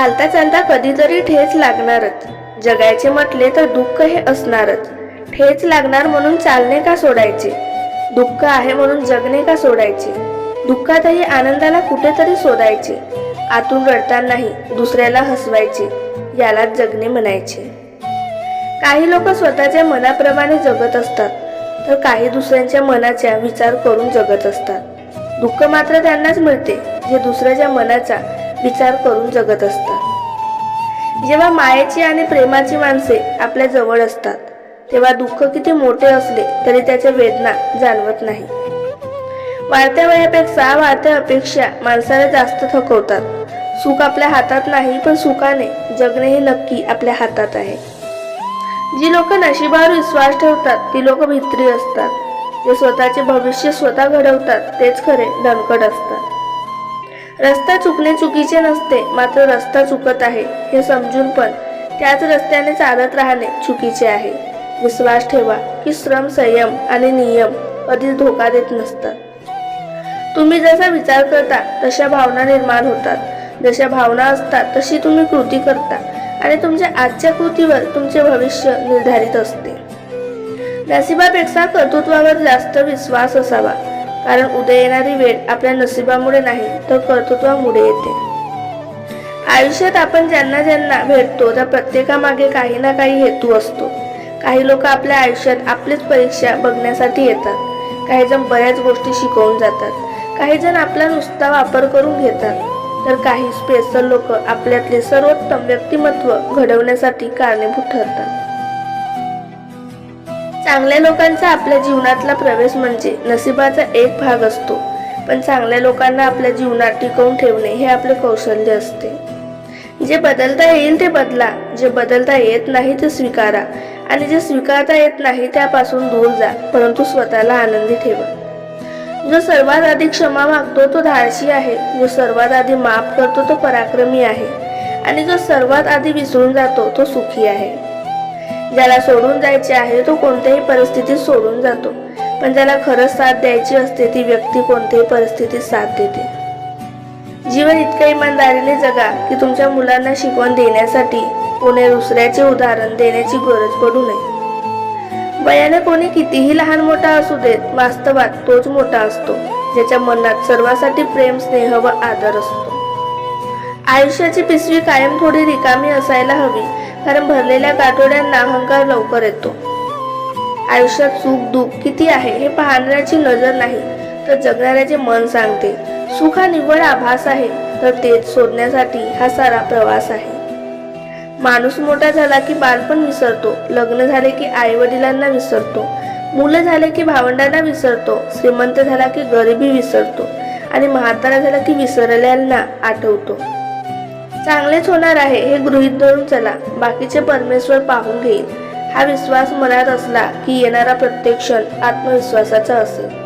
चालता चालता कधीतरी ठेच लागणारच. जगायचे म्हटले तर दुःख हे असणारच. ठेच लागणार म्हणून चालणे का सोडायचे? दुःख आहे म्हणून जगणे का सोडायचे? दुःखातही आनंदाला कुठेतरी शोधायचे. आतून रडतानाही दुसऱ्याला हसवायचे. यालाच जगणे म्हणायचे. काही लोक स्वतःच्या मनाप्रमाणे जगत असतात. तर काही दुसऱ्यांच्या मनाचा विचार करून जगत असतात. दुःख मात्र त्यांनाच मिळते. जे दुसऱ्याच्या मनाचा विचार करून जगत असतात. जेव्हा मायेची आणि प्रेमाची माणसे आपल्या जवळ असतात तेव्हा दुःख किती मोठे असले तरी त्याच्या वेदना जाणवत नाही. वाढत्या वयापेक्षा वाढत्या अपेक्षा माणसाला जास्त थकवतात. सुख आपल्या हातात नाही पण सुखाने जगणे हे नक्की आपल्या हातात आहे. जी लोक नशिबावर विश्वास ठेवतात ती लोक भित्री असतात. जे स्वतःचे भविष्य स्वतः घडवतात तेच खरे दणकट असतात. रस्ता चुकणे चुकीचे नसते मात्र रस्ता चुकत आहे हे समजून पण त्याच रस्त्याने चालत राहणे चुकीचे आहे. विश्वास ठेवा की श्रम संयम आणि नियम कधीच धोका देत नसतात. तुम्ही जसा विचार करता तशा भावना निर्माण होतात. जशा भावना असतात तशी तुम्ही कृती करता आणि तुमच्या आजच्या कृतीवर तुमचे भविष्य निर्धारित असते. नसिबापेक्षा कर्तृत्वावर जास्त विश्वास असावा. कारण उद्या येणारी वेळ आपल्या नशिबामुळे नाही तर कर्तृत्वामुळे येते. आयुष्यात आपण ज्यांना ज्यांना भेटतो त्या प्रत्येकामागे काही ना काही हेतू असतो. काही लोक आपल्या आयुष्यात आपलीच परीक्षा बघण्यासाठी येतात. काही जण बऱ्याच गोष्टी शिकवून जातात. काही जण आपला नुसता वापर करून घेतात. तर काही स्पेशल लोक आपल्यातले सर्वोत्तम व्यक्तिमत्व घडवण्यासाठी कारणीभूत ठरतात. चांगल्या लोकांचा आपल्या जीवनातला प्रवेश म्हणजे नशिबाचा एक भाग असतो. पण चांगल्या लोकांना आपल्या जीवनात टिकवून ठेवणे हे आपले कौशल्य असते. जे बदलता येईल ते बदला. जे बदलता येत नाही ते स्वीकारा. आणि जे स्वीकारता येत नाही त्यापासून दूर जा. परंतु स्वतःला आनंदी ठेवा. जो सर्वात आधी क्षमा मागतो तो धाडशी आहे. जो सर्वात आधी माफ करतो तो पराक्रमी आहे. आणि जो सर्वात आधी विसरून जातो तो सुखी आहे. ज्याला सोडून जायचे आहे तो कोणत्याही परिस्थितीत सोडून जातो. पण ज्याला खरंच साथ द्यायची असते ती व्यक्ती कोणत्याही परिस्थितीत साथ देते. जीवन इतक्या इमानदारीने जगा की तुमच्या मुलांना शिकवण देण्यासाठी कोणी दुसऱ्याचे उदाहरण देण्याची गरज पडू नये. वयाने कोणी कितीही लहान मोठा असू देत वास्तवात तोच मोठा असतो ज्याच्या मनात सर्वासाठी प्रेम स्नेह व आदर असतो. आयुष्याची पिशवी कायम थोडी रिकामी असायला हवी कारण भरलेल्या गाठोड्यांना अहंकार लवकर येतो. आयुष्यात सुख दुःख किती आहे हे पाहणाऱ्याची नजर नाही तर जगणाऱ्याचे मन सांगते. सुख हा निव्वळ आभास आहे तर तेच शोधण्यासाठी हा सारा प्रवास आहे. माणूस मोठा झाला की बालपण विसरतो लग्न झाले की आई वडिलांना विसरतो मुलं झाले की भावंडांना विसरतो श्रीमंत झाला की गरिबी विसरतो आणि म्हातारा झाला की विसरलेल्यांना आठवतो. चांगलेच होणार आहे हे गृहीत धरून चला. बाकीचे परमेश्वर पाहून घेईल. हा विश्वास मनात असला की येणारा प्रत्येक क्षण आत्मविश्वासाचा असेल.